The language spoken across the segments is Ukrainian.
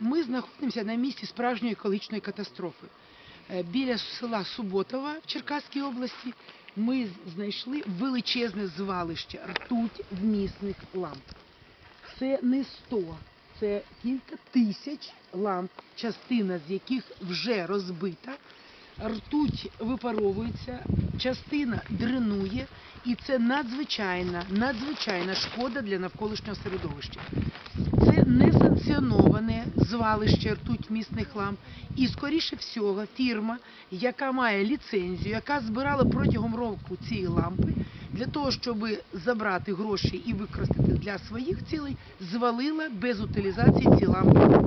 Ми знаходимося на місці справжньої екологічної катастрофи. Е, Біля села Суботова в Черкаській області ми знайшли величезне звалище ртуть вмісних ламп. Це не 100, це кілька тисяч ламп, частина з яких вже розбита. Ртуть випаровується, частина дренує, і це надзвичайна, надзвичайна шкода для навколишнього середовища. Це несанкціоноване звалище ртуть місних ламп. І, скоріше всього, фірма, яка має ліцензію, яка збирала протягом року ці лампи, для того, щоб забрати гроші і використати для своїх цілей, звалила без утилізації ці лампи.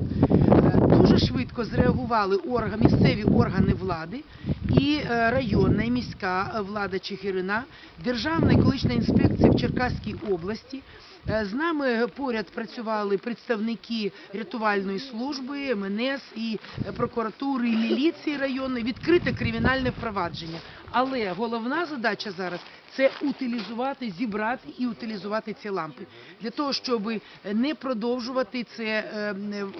Е, Дуже швидко зреагували органи, місцеві органи влади і е, районна і міська влада Чигирина, Державна екологічна інспекція в Черкаській області. Е, З нами поряд працювали представники рятувальної служби, МНС і е, прокуратури, і міліції районної, відкрите кримінальне впровадження. Але головна задача зараз це утилізувати, зібрати і утилізувати ці лампи для того, щоб не продовжувати це е,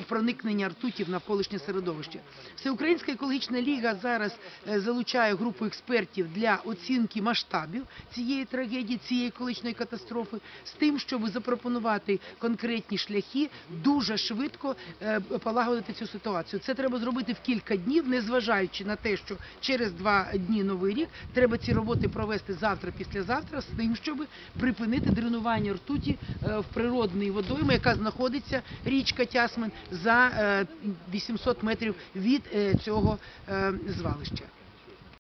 проникнення ртуті в навколишнє середовище. Всеукраїнська екологічна ліга зараз е, залучає групу експертів для оцінки масштабів цієї трагедії, цієї екологічної катастрофи, з тим, щоб запропонувати конкретні шляхи дуже швидко е, полагодити цю ситуацію. Це треба зробити в кілька днів, незважаючи на те, що через два дні новий рік треба ці роботи провести завтра, післязавтра, з тим, щоб припинити дренування ртуті е, в природний водоймі, яка знаходиться річка Тясмин за 800 метрів від е, цього е, звалища.